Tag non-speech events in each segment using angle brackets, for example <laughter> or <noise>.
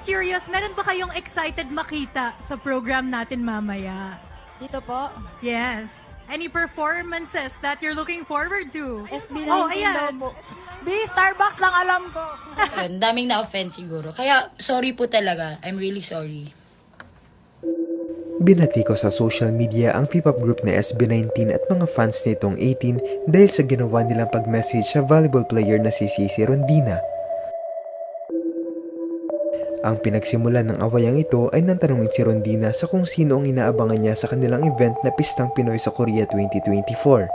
Curious, meron ba kayong excited makita sa program natin mamaya? Dito po, Yes. Any performances that you're looking forward to? SB19 Oh, daw ayan. po. B, Starbucks lang alam ko. <laughs> Yun, daming na-offend siguro. Kaya, sorry po talaga. I'm really sorry. Binati ko sa social media ang P-pop group na SB19 at mga fans nitong 18 dahil sa ginawa nilang pag-message sa volleyball player na si Cici Rondina. Ang pinagsimulan ng awayang ito ay nang tanungin si Rondina sa kung sino ang inaabangan niya sa kanilang event na Pistang Pinoy sa Korea 2024.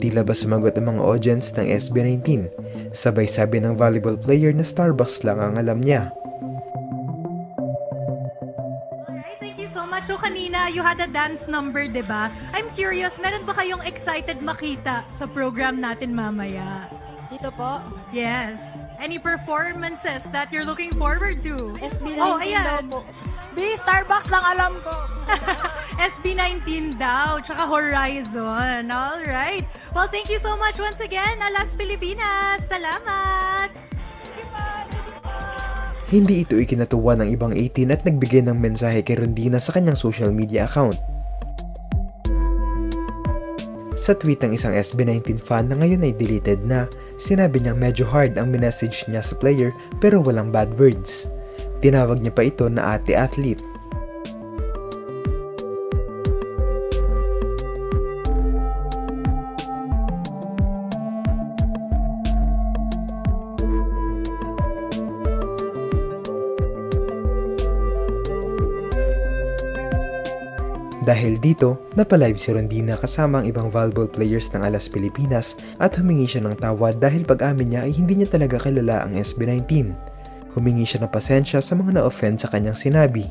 Tila ba sumagot ang mga audience ng SB19? Sabay sabi ng volleyball player na Starbucks lang ang alam niya. Alright, thank you so much. So kanina, you had a dance number, di ba? I'm curious, meron ba kayong excited makita sa program natin mamaya? Dito po, Yes. Any performances that you're looking forward to? SB19 Oh, daw ayan. po. B, Starbucks lang alam ko. <laughs> SB19 daw, tsaka Horizon. Alright. Well, thank you so much once again, Alas Pilipinas. Salamat! Hindi ito ikinatuwa ng ibang 18 at nagbigay ng mensahe kay Rondina sa kanyang social media account. Sa tweet ng isang SB19 fan na ngayon ay deleted na, sinabi niyang medyo hard ang minessage niya sa player pero walang bad words. Tinawag niya pa ito na ate athlete. Dahil dito, napalive si Rondina kasama ang ibang volleyball players ng Alas Pilipinas at humingi siya ng tawad dahil pag-amin niya ay hindi niya talaga kilala ang SB19. Humingi siya ng pasensya sa mga na-offend sa kanyang sinabi.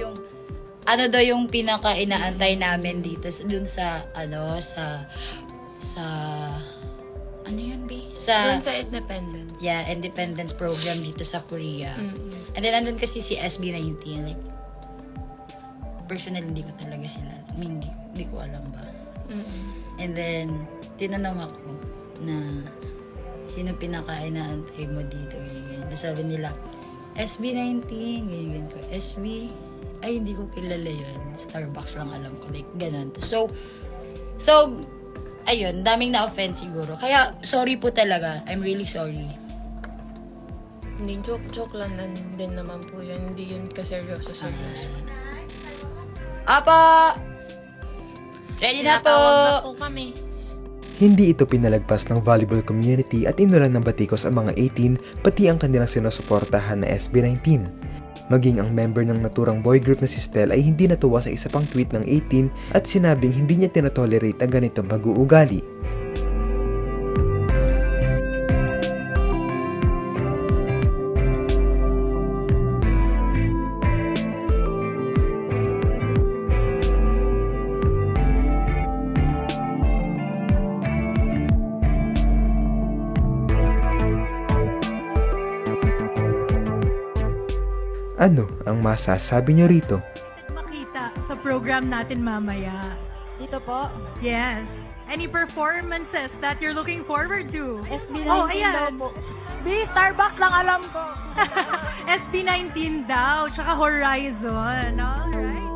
Yung, ano daw yung pinaka-inaantay namin dito, sa- dun sa, ano, sa, sa? Sa, Doon sa independent. yeah, independence program dito sa Korea. And then, andun kasi si SB19, like, personally, hindi ko talaga sila, I mean, hindi, hindi ko alam ba. And then, tinanong ako na, sino pinaka-inaantay mo dito, ganyan, ganyan. Sabi nila, SB19, ganyan, ganyan ko. SB, ay, hindi ko kilala yun. Starbucks lang alam ko, like, ganun. So, so, ayun, daming na-offend siguro. Kaya, sorry po talaga. I'm really sorry. Hindi, joke-joke lang nan, din naman po yun. Hindi yun kaseryoso-seryoso. Apa! Ready na po! Tinatawag na po kami. Hindi ito pinalagpas ng volleyball community at inulan ng batikos ang mga 18 pati ang kanilang sinusuportahan na SB19. Maging ang member ng naturang boy group na si Stel ay hindi natuwa sa isa pang tweet ng 18 at sinabing hindi niya tinatolerate ang ganitong pag-uugali. Ano ang masasabi niyo rito? Makita sa program natin mamaya? Dito po, Yes. Any performances that you're looking forward to? SB19 Oh, daw ayan. po. B, Starbucks lang alam ko. <laughs> SB19 daw, tsaka Horizon. Alright.